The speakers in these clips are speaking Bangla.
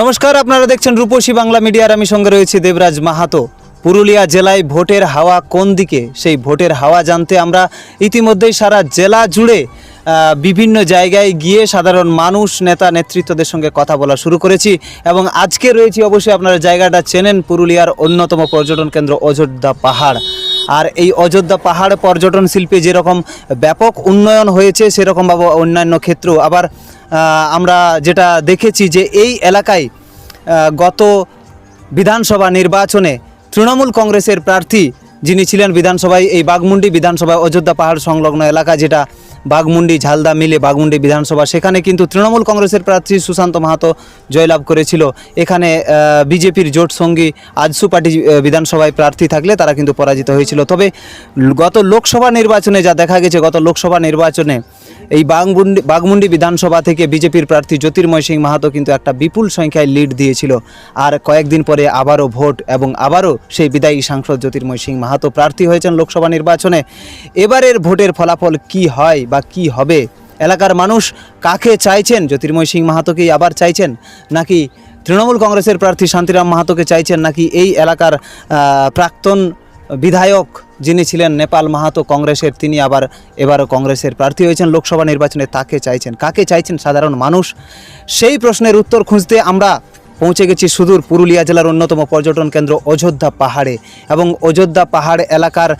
নমস্কার আপনারা দেখছেন রূপসী বাংলা মিডিয়ার আমি সঙ্গে রয়েছে দেবরাজ মাহাতো। পুরুলিয়া জেলায় ভোটের হাওয়া কোন দিকে? সেই ভোটের হাওয়া জানতে আমরা ইতিমধ্যেই সারা জেলা জুড়ে বিভিন্ন জায়গায় গিয়ে সাধারণ মানুষ, নেতা, নেতৃত্বদের সঙ্গে কথা বলা শুরু করেছি এবং আজকে রয়েছি অবশ্যই আপনারা জায়গাটা চেনেন পুরুলিয়ার অন্যতম পর্যটন কেন্দ্র অযোধ্যা পাহাড়। আর এই অযোধ্যা পাহাড় পর্যটন শিল্পে যেরকম ব্যাপক উন্নয়ন হয়েছে সেরকমভাবে অন্যান্য ক্ষেত্রেও আবার আমরা যেটা দেখেছি যে এই এলাকায় গত বিধানসভা নির্বাচনে তৃণমূল কংগ্রেসের প্রার্থী যিনি ছিলেন বিধানসভায় এই বাগমুন্ডি বিধানসভায় অযোধ্যা পাহাড় সংলগ্ন এলাকা যেটা বাগমুন্ডি ঝালদা মিলে বাগমুন্ডি বিধানসভা। সেখানে কিন্তু তৃণমূল কংগ্রেসের প্রার্থী সুশান্ত মাহাতো জয়লাভ করেছিল। এখানে বিজেপির জোট সঙ্গী আজসু পার্টি বিধানসভায় প্রার্থী থাকলে তারা কিন্তু পরাজিত হয়েছিল। তবে গত লোকসভা নির্বাচনে যা দেখা গেছে, গত লোকসভা নির্বাচনে এই বাগমুন্ডি বাগমুন্ডি বিধানসভা থেকে বিজেপির প্রার্থী জ্যোতির্ময় সিং মাহাতো কিন্তু একটা বিপুল সংখ্যায় লিড দিয়েছিল। আর কয়েকদিন পরে আবারও ভোট এবং আবারও সেই বিদায়ী সাংসদ জ্যোতির্ময় সিং মাহাতো প্রার্থী হয়েছেন লোকসভা নির্বাচনে। এবারের ভোটের ফলাফল কি হয় বা কি হবে? এলাকার মানুষ কাকে চাইছেন? জ্যোতির্ময় সিং মাহাতোকেই আবার চাইছেন নাকি তৃণমূল কংগ্রেসের প্রার্থী শান্তিরাম মাহাতোকে চাইছেন নাকি এই এলাকার প্রাক্তন বিধায়ক যিনি ছিলেন নেপাল মাহাতো কংগ্রেসের, তিনি আবার এবারও কংগ্রেসের প্রার্থী হয়েছেন লোকসভা নির্বাচনে তাকে চাইছেন। কাকে চাইছেন সাধারণ মানুষ? সেই প্রশ্নের উত্তর খুঁজতে আমরা পৌঁছে গেছি সুদূর পুরুলিয়া জেলার অন্যতম পর্যটন কেন্দ্র অযোধ্যা পাহাড়ে। এবং অযোধ্যা পাহাড় এলাকার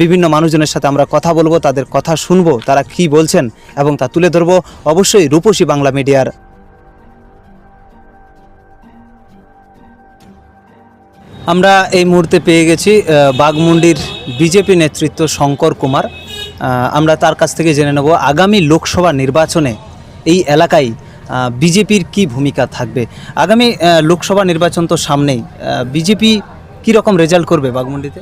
বিভিন্ন মানুষজনের সাথে আমরা কথা বলব, তাদের কথা শুনব, তারা কি বলছেন এবং তা তুলে ধরবো। অবশ্যই রূপসী বাংলা মিডিয়ার। আমরা এই মুহূর্তে পেয়ে গেছি বাগমুন্ডির বিজেপি নেতৃত্ব শঙ্কর কুমার। আমরা তার কাছ থেকে জেনে নেব, আগামী লোকসভা নির্বাচনে এই এলাকায় বিজেপির কি ভূমিকা থাকবে? আগামী লোকসভা নির্বাচন তো সামনেই। বিজেপি কি রকম রেজাল্ট করবে বাগমুন্ডিতে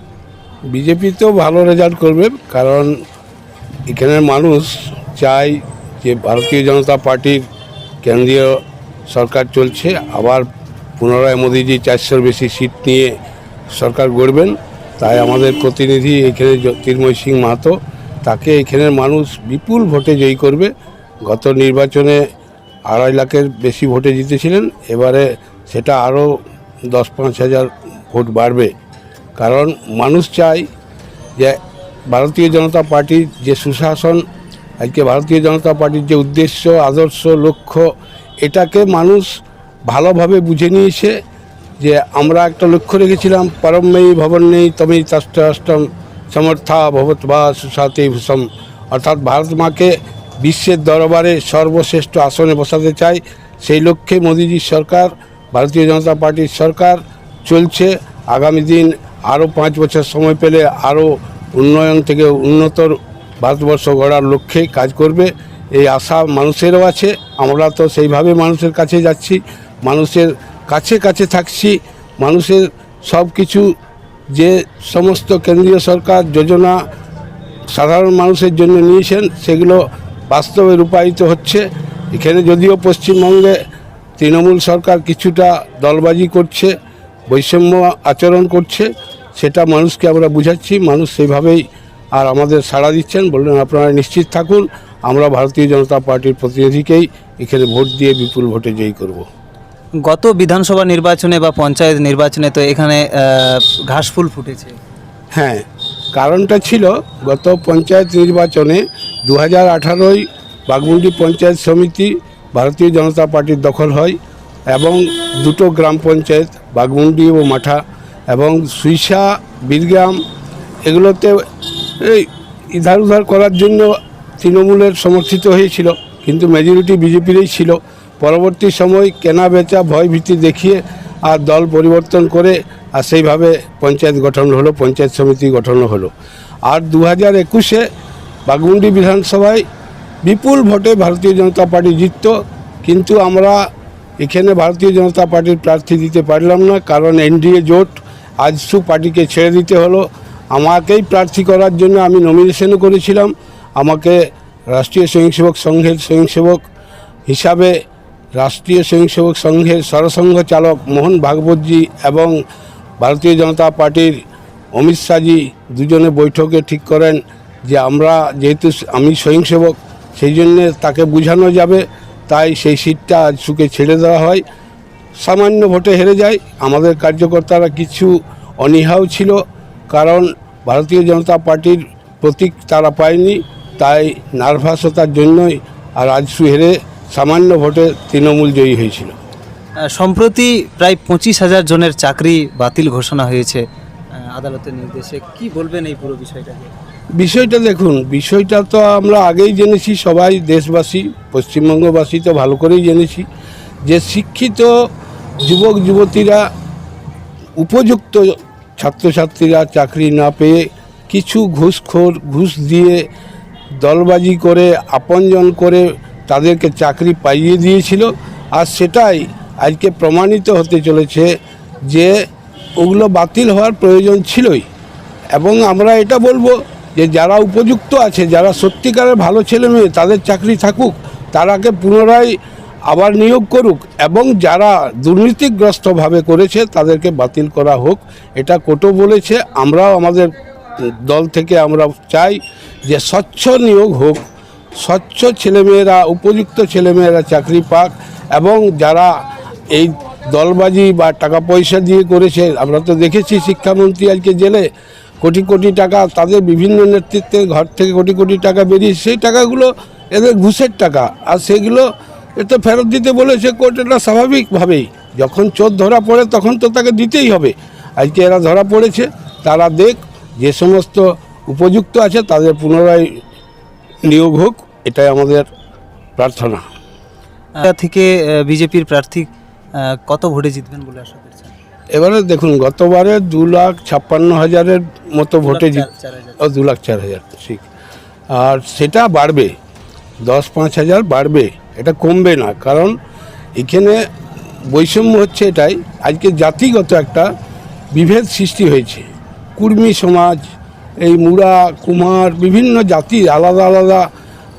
বিজেপি তো ভালো রেজাল্ট করবে, কারণ এখানের মানুষ চায় যে ভারতীয় জনতা পার্টির কেন্দ্রীয় সরকার চলছে। আবার পুনরায় মোদীজি চারশোর বেশি সিট নিয়ে সরকার গড়বেন। তাই আমাদের প্রতিনিধি এখানে জ্যোতির্ময় সিং মাহাতো, তাকে এখানের মানুষ বিপুল ভোটে জয়ী করবে। গত নির্বাচনে আড়াই লাখের বেশি ভোটে জিতেছিলেন। এবারে সেটা আরও দশ পাঁচ হাজার ভোট বাড়বে। কারণ মানুষ চায় যে ভারতীয় জনতা পার্টির যে সুশাসন, আজকে ভারতীয় জনতা পার্টির যে উদ্দেশ্য, আদর্শ, লক্ষ্য, এটাকে মানুষ ভালোভাবে বুঝে নিয়েছে যে আমরা একটা লক্ষ্য রেখেছিলাম পরমেই ভবন নেই তমেই তাষ্টম সমর্থা ভবত বা সুসাতে ভূষম। অর্থাৎ ভারত মাকে বিশ্বের দরবারে সর্বশ্রেষ্ঠ আসনে বসাতে চায় সেই লক্ষ্যে মোদিজির সরকার, ভারতীয় জনতা পার্টির সরকার চলছে। আগামী দিন আরও পাঁচ বছর সময় পেলে আরও উন্নয়ন থেকে উন্নতর ভারতবর্ষ গড়ার লক্ষ্যে কাজ করবে। এই আশা মানুষেরও আছে। আমরা তো সেইভাবে মানুষের কাছে যাচ্ছি। মানুষের কাছে কাছে থাকছি। মানুষের সব কিছু যে সমস্ত কেন্দ্রীয় সরকার যোজনা সাধারণ মানুষের জন্য নিয়েছেন, সেগুলো বাস্তবে রূপায়িত হচ্ছে। এখানে যদিও পশ্চিমবঙ্গে তৃণমূল সরকার কিছুটা দলবাজি করছে বৈষম্য আচরণ করছে সেটা মানুষকে আমরা বুঝাচ্ছি। মানুষ সেইভাবেই আর আমাদের সাড়া দিচ্ছেন। বললেন আপনারা নিশ্চিত থাকুন আমরা ভারতীয় জনতা পার্টির প্রতিনিধিকেই এখানে ভোট দিয়ে বিপুল ভোটে জয়ী করব। গত বিধানসভা নির্বাচনে বা পঞ্চায়েত নির্বাচনে তো এখানে ঘাসফুল ফুটেছে। হ্যাঁ কারণটা ছিল গত পঞ্চায়েত নির্বাচনে দু হাজার আঠারোয় বাগমুন্ডি পঞ্চায়েত সমিতি ভারতীয় জনতা পার্টির দখল হয় এবং দুটো গ্রাম পঞ্চায়েত, বাগমুন্ডি ও মাঠা এবং সুইসা বীরগ্রাম এগুলোতে এই ইধার উধার করার জন্য তৃণমূলের সমর্থিত হয়েছিল, কিন্তু মেজরিটি বিজেপিরই ছিল। পরবর্তী সময় কেনা বেচা ভয় ভীতি দেখিয়ে আর দল পরিবর্তন করে, আর সেইভাবে পঞ্চায়েত গঠন হলো, পঞ্চায়েত সমিতি গঠন হলো। আর দু হাজার একুশে বাগমুন্ডি বিধানসভায় বিপুল ভোটে ভারতীয় জনতা পার্টি জিতত, কিন্তু আমরা এখানে ভারতীয় জনতা পার্টির প্রার্থী দিতে পারলাম না, কারণ এনডিএ জোট আজসু পার্টিকে ছেড়ে দিতে হলো। আমাকেই প্রার্থী করার জন্য আমি নমিনেশনও করেছিলাম। আমাকে রাষ্ট্রীয় স্বয়ংসেবক সংঘের স্বয়ংসেবক হিসাবে রাষ্ট্রীয় স্বয়ংসেবক সংঘের সরসংঘ চালক মোহন ভাগবতজি এবং ভারতীয় জনতা পার্টির অমিত শাহজি দুজনে বৈঠকে ঠিক করেন যে আমরা যেহেতু আমি স্বয়ংসেবক, সেই জন্যে তাকে বোঝানো যাবে, তাই সেই সিটটা আজ সুকে ছেড়ে দেওয়া হয়। সামান্য ভোটে হেরে যায়। আমাদের কার্যকর্তারা কিছু অনীহাও ছিল, কারণ ভারতীয় জনতা পার্টির প্রতীক তারা পায়নি, তাই নার্ভাসতার জন্যই আর আজসু হেরে সামান্য ভোটে তৃণমূল জয়ী হয়েছিল। সম্প্রতি প্রায় পঁচিশ হাজার জনের চাকরি বাতিল ঘোষণা হয়েছে আদালতের নির্দেশে। কি বলবেন এই পুরো বিষয়টাকে বিষয়টা দেখুন বিষয়টা তো আমরা আগেই জেনেছি সবাই দেশবাসী পশ্চিমবঙ্গবাসী তো ভালো করেই জেনেছি যে শিক্ষিত যুবক যুবতীরা উপযুক্ত ছাত্রছাত্রীরা চাকরি না পেয়ে কিছু ঘুষখোর ঘুষ দিয়ে দলবাজি করে আপনজন করে তাদেরকে চাকরি পাইয়ে দিয়েছিল আর সেটাই আজকে প্রমাণিত হতে চলেছে যে ওগুলো বাতিল হওয়ার প্রয়োজন ছিলই। এবং আমরা এটা বলব যে যারা উপযুক্ত আছে, যারা সত্যিকারের ভালো ছেলে মেয়ে, তাদের চাকরি থাকুক, তারাকে পুনরায় আবার নিয়োগ করুক এবং যারা দুর্নীতিগ্রস্তভাবে করেছে, তাদেরকে বাতিল করা হোক, এটা কোটো বলেছে। আমরাও আমাদের দল থেকে আমরা চাই যে স্বচ্ছ নিয়োগ হোক স্বচ্ছ ছেলেমেয়েরা, উপযুক্ত ছেলেমেয়েরা চাকরি পাক এবং যারা এই দলবাজি বা টাকা পয়সা দিয়ে করেছে, আমরা তো দেখেছি শিক্ষামন্ত্রী আজকে জেলে কোটি কোটি টাকা, তাদের বিভিন্ন নেতৃত্বের ঘর থেকে কোটি কোটি টাকা বেরিয়ে, সেই টাকাগুলো এদের ঘুষের টাকা। আর সেগুলো এ তো ফেরত দিতে বলেছে কোর্ট, এটা স্বাভাবিকভাবেই। যখন চোর ধরা পড়ে, তখন তো তাকে দিতেই হবে। আজকে এরা ধরা পড়েছে, তারা দেখ, যে সমস্ত উপযুক্ত আছে, তাদের পুনরায় নিয়োগ হোক এটাই আমাদের প্রার্থনা। থেকে বিজেপির প্রার্থী কত ভোটে জিতবেন বলে আশা করছেন? এবারে দেখুন গতবারে দু লাখ ছাপ্পান্ন হাজারের মতো ভোটে জিত দু লাখ চার হাজার ঠিক। আর সেটা বাড়বে দশ পাঁচ হাজার বাড়বে এটা কমবে না কারণ এখানে বৈষম্য হচ্ছে এটাই। আজকে জাতিগত একটা বিভেদ সৃষ্টি হয়েছে। কুর্মী সমাজ এই মুড়া, কুমার, বিভিন্ন জাতির আলাদা আলাদা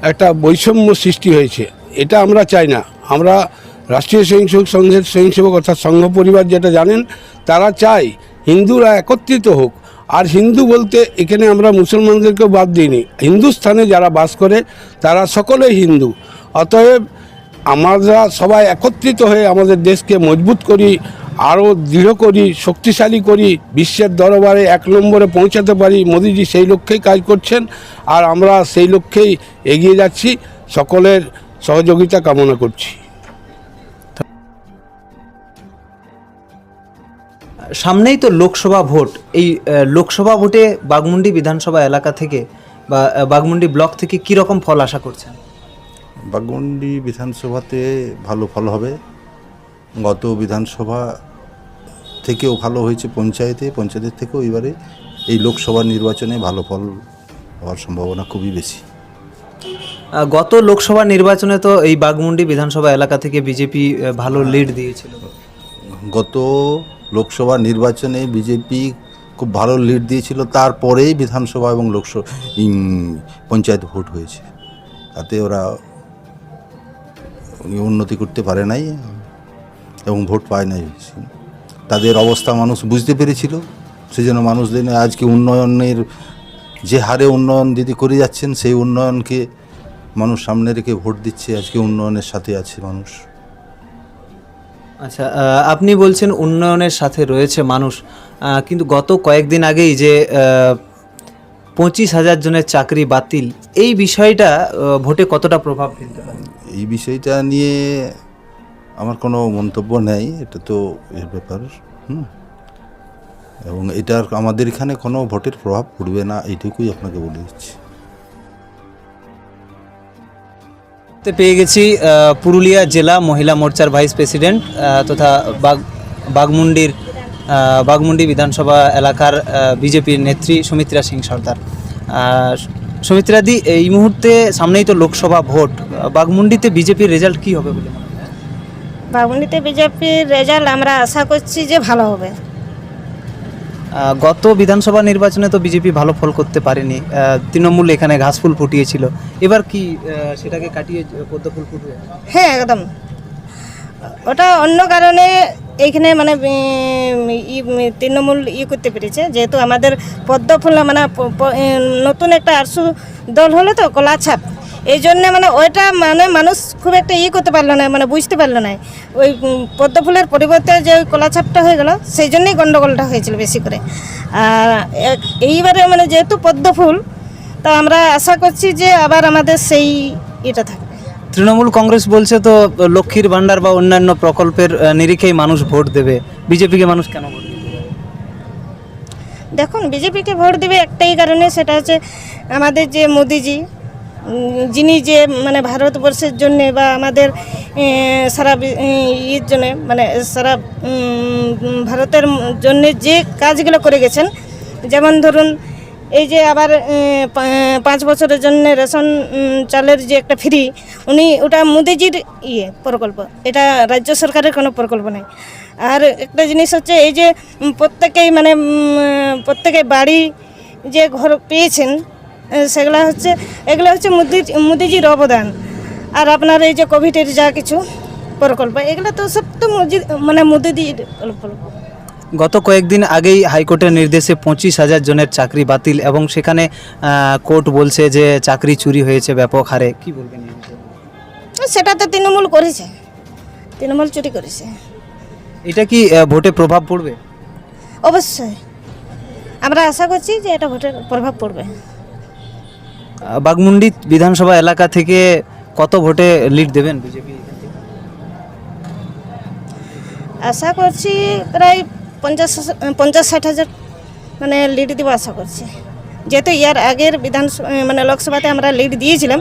একটা বৈষম্য সৃষ্টি হয়েছে। এটা আমরা চাই না। আমরা রাষ্ট্রীয় স্বয়ংসেবক সংঘের স্বয়ংসেবক অর্থাৎ সংঘ পরিবার যেটা জানেন, তারা চায় হিন্দুরা একত্রিত হোক। আর হিন্দু বলতে এখানে আমরা মুসলমানদেরকেও বাদ দিইনি। হিন্দুস্থানে যারা বাস করে, তারা সকলেই হিন্দু। অতএব আমরা সবাই একত্রিত হয়ে আমাদের দেশকে মজবুত করি। আরও দৃঢ় করি শক্তিশালী করি বিশ্বের দরবারে এক নম্বরে পৌঁছাতে পারি মোদিজি সেই লক্ষ্যেই কাজ করছেন আর আমরা সেই লক্ষ্যেই এগিয়ে যাচ্ছি। সকলের সহযোগিতা কামনা করছি। সামনেই তো লোকসভা ভোট। এই লোকসভা ভোটে বাগমুন্ডি বিধানসভা এলাকা থেকে বা বাগমুন্ডি ব্লক থেকে কি রকম ফল আশা করছেন? বাগমুন্ডি বিধানসভাতে ভালো ফল হবে। গত বিধানসভা থেকেও ভালো হয়েছে পঞ্চায়েতে পঞ্চায়েতের থেকেও এবারে এই লোকসভা নির্বাচনে ভালো ফল হওয়ার সম্ভাবনা খুবই বেশি। গত লোকসভা নির্বাচনে তো এই বাগমুন্ডি বিধানসভা এলাকা থেকে বিজেপি ভালো লিড দিয়েছিল। গত লোকসভা নির্বাচনে বিজেপি খুব ভালো লিড দিয়েছিল তারপরেই বিধানসভা এবং লোকসভা পঞ্চায়েত ভোট হয়েছে। তাতে ওরা উন্নতি করতে পারে নাই এবং ভোট পায় নাই। তাদের অবস্থা মানুষ বুঝতে পেরেছিল। সেজন্য মানুষদের আজকে উন্নয়নের যে হারে উন্নয়ন দিদি করে যাচ্ছেন সেই উন্নয়নকে মানুষ সামনে রেখে ভোট দিচ্ছে আজকে উন্নয়নের সাথে আছে মানুষ। আচ্ছা আপনি বলছেন উন্নয়নের সাথে রয়েছে মানুষ কিন্তু গত কয়েকদিন আগেই যে পঁচিশ হাজার জনের চাকরি বাতিল এই বিষয়টা ভোটে কতটা প্রভাব ফেলতে পারে? এই বিষয়টা নিয়ে আমার কোনো মন্তব্য নেই, এটা তো এর ব্যাপার, হুম? এবং এটার আমাদের এখানে কোনো ভোটের প্রভাব পড়বে না, এইটুকুই আপনাকে বলে দিচ্ছি। পেয়ে গেছি পুরুলিয়া জেলা মহিলা মোর্চার ভাইস প্রেসিডেন্ট তথা বাগ, বাগমুন্ডির বাগমুন্ডি বিধানসভা এলাকার বিজেপির নেত্রী সুমিত্রা সিং সর্দার। সুমিত্রাদি এই মুহূর্তে সামনেই তো লোকসভা ভোট বাগমুন্ডিতে বিজেপির রেজাল্ট কি হবে বলে মনে বিজেপির রেজাল্ট আমরা আশা করছি যে ভালো হবে। গত বিধানসভা নির্বাচনে তো বিজেপি ভালো ফল করতে পারেনি। তৃণমূল এখানে ঘাসফুল ফুটিয়েছিল। এবার কি সেটাকে কাটিয়ে পদ্ম ফুল ফুটবে? হ্যাঁ একদম। ওটা অন্য কারণে এইখানে মানে ই তৃণমূল ই করতে পেরেছে। যেহেতু আমাদের পদ্ম ফুল মানে নতুন একটা আরশু দল হলো তো কলাছাপ। এই জন্য মানে ওইটা মানে মানুষ খুব একটা ইয়ে করতে পারল না মানে বুঝতে পারল না। ওই পদ্ম ফুলের পরিবর্তে যে ওই কলাছাপটা হয়ে গেল সেই জন্যই গন্ডগোলটা হয়েছিল বেশি করে। আর এইবারে মানে যেহেতু পদ্ম ফুল তা আমরা আশা করছি যে আবার আমাদের সেই এটা থাকবে। তৃণমূল কংগ্রেস বলছে তো লক্ষ্মীর ভাণ্ডার বা অন্যান্য প্রকল্পের নিরিখেই মানুষ ভোট দেবে। বিজেপিকে মানুষ কেন ভোট দেখুন বিজেপিকে ভোট দেবে একটাই কারণে সেটা হচ্ছে আমাদের যে মোদিজি যিনি যে মানে ভারতবর্ষের জন্যে বা আমাদের সারা ইয়ের জন্যে মানে সারা ভারতের জন্য যে কাজগুলো করে গেছেন, যেমন ধরুন, এই যে আবার পাঁচ বছরের জন্য রেশন চালের যে একটা ফ্রি, উনি, ওটা মোদিজির ইয়ে প্রকল্প। এটা রাজ্য সরকারের কোনো প্রকল্প নেই। আর একটা জিনিস হচ্ছে, এই যে, প্রত্যেকেই মানে প্রত্যেকে বাড়ি যে ঘর পেয়েছেন সেগুলো হচ্ছে এগুলো হচ্ছে মোদি মোদিজির অবদান। আর আপনার এই যে কোভিডের যা কিছু প্রকল্প এগুলো তো সব তো মানে মোদিজির প্রকল্প। গত কয়েকদিন আগেই হাইকোর্টের নির্দেশে পঁচিশ হাজার জনের চাকরি বাতিল এবং সেখানে কোর্ট বলছে যে চাকরি চুরি হয়েছে ব্যাপক হারে। কি বলবেন সেটা তো তৃণমূল করেছে। তৃণমূল চুরি করেছে। এটা কি ভোটে প্রভাব পড়বে? অবশ্যই। আমরা আশা করছি যে এটা ভোটের প্রভাব পড়বে। বাগমুন্ডি বিধানসভা এলাকা থেকে কত ভোটে লিড দেবেন বিজেপি? আশা করছি প্রায় পঞ্চাশ পঞ্চাশ ষাট হাজার মানে লিড দিব আশা করছি। যেহেতু ইয়ার আগের বিধানসভা মানে লোকসভাতে আমরা লিড দিয়েছিলাম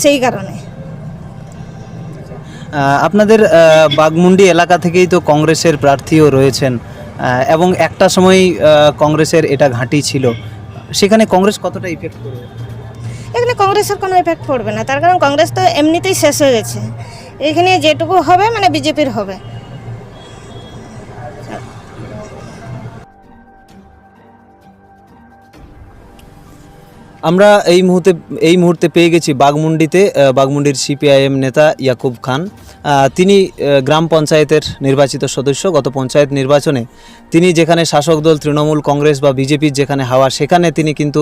সেই কারণে। আপনাদের বাগমুন্ডি এলাকা থেকেই তো কংগ্রেসের প্রার্থীও রয়েছেন এবং একটা সময় কংগ্রেসের এটা ঘাঁটি ছিল। সেখানে কংগ্রেস কতটা ইফেক্ট করবে? এখানে কংগ্রেসের কোনো এফেক্ট পড়বে না। তার কারণ কংগ্রেস তো এমনিতেই শেষ হয়ে গেছে। এখানে যেটুকু হবে মানে বিজেপির হবে। আমরা এই মুহূর্তে এই মুহূর্তে পেয়ে গেছি বাগমুন্ডিতে বাগমুন্ডির সিপিআইএম নেতা ইয়াকুব খান। তিনি গ্রাম পঞ্চায়েতের নির্বাচিত সদস্য। গত পঞ্চায়েত নির্বাচনে তিনি যেখানে শাসক দল, তৃণমূল কংগ্রেস বা বিজেপির যেখানে হাওয়া, সেখানে তিনি কিন্তু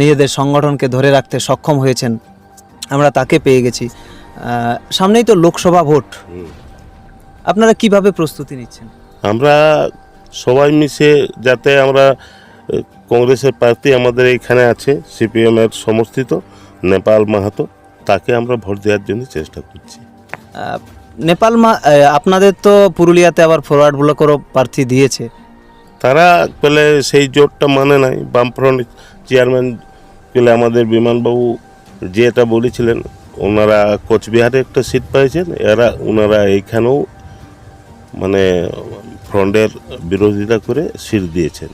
নিজেদের সংগঠনকে ধরে রাখতে সক্ষম হয়েছেন। আমরা তাকে পেয়ে গেছি। সামনেই তো লোকসভা ভোট। আপনারা কীভাবে প্রস্তুতি নিচ্ছেন? আমরা সবাই মিশে যাতে আমরা কংগ্রেসের প্রার্থী আমাদের এইখানে আছে সিপিএম এর সমর্থিত নেপাল মাহাতো। তাকে আমরা ভোট দেওয়ার জন্য চেষ্টা করছি। নেপাল মা আপনাদের তো পুরুলিয়াতে আবার ফরওয়ার্ড ব্লকেরও প্রার্থী দিয়েছে। তারা পেলে সেই জোটটা মানে নাই। বামফ্রন্ট চেয়ারম্যান পেলে আমাদের বিমানবাবু যেটা বলেছিলেন ওনারা কোচবিহারে একটা সিট পেয়েছেন এরা ওনারা এইখানেও মানে ফ্রন্টের বিরোধিতা করে সিট দিয়েছেন।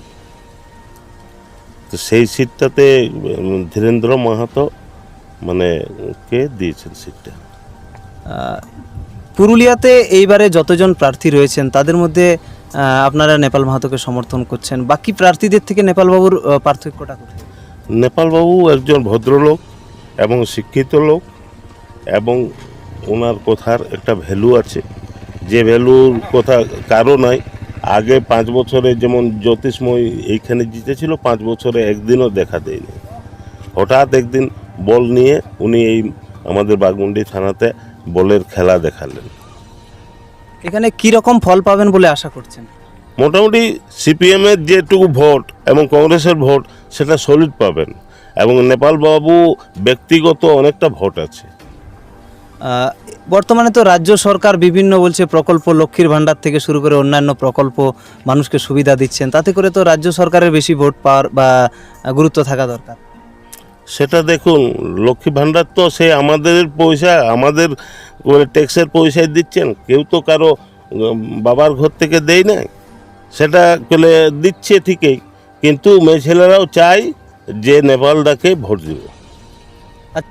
তো সেই সিটটাতে ধীরেন্দ্র মাহাতো মানে কে দিয়েছেন সিটটা? পুরুলিয়াতে এইবারে যতজন প্রার্থী রয়েছেন তাদের মধ্যে আপনারা নেপাল মাহাতোকে সমর্থন করছেন। বাকি প্রার্থীদের থেকে নেপালবাবুর পার্থক্যটা নেপালবাবু একজন ভদ্রলোক এবং শিক্ষিত লোক এবং ওনার কথার একটা ভ্যালু আছে। যে ভ্যালুর কথা কারও নাই আগে পাঁচ বছরে যেমন জ্যোতিষময় এইখানে জিতেছিল পাঁচ বছরে একদিনও দেখা দেয়নি। হঠাৎ একদিন বল নিয়ে উনি এই আমাদের বাগমুন্ডি থানাতে বলের খেলা দেখালেন। এখানে কি রকম ফল পাবেন বলে আশা করছেন? মোটামুটি সিপিএমের যেটুকু ভোট এবং কংগ্রেসের ভোট সেটা সলিড পাবেন। এবং নেপাল বাবু ব্যক্তিগত অনেকটা ভোট আছে। বর্তমানে তো রাজ্য সরকার বিভিন্ন বলছে প্রকল্প লক্ষ্মীর ভাণ্ডার থেকে শুরু করে অন্যান্য প্রকল্প মানুষকে সুবিধা দিচ্ছেন। তাতে করে তো রাজ্য সরকারের বেশি ভোট পাওয়ার বা গুরুত্ব থাকা দরকার। সেটা দেখুন লক্ষ্মী ভাণ্ডার তো সে আমাদের পয়সা, আমাদের ট্যাক্সের পয়সায় দিচ্ছেন। কেউ তো কারও বাবার ঘর থেকে দেয় নাই। সেটা দিচ্ছে ঠিকই, কিন্তু মেয়ে ছেলেরাও চায় যে নেপালদাকে ভোট দিব।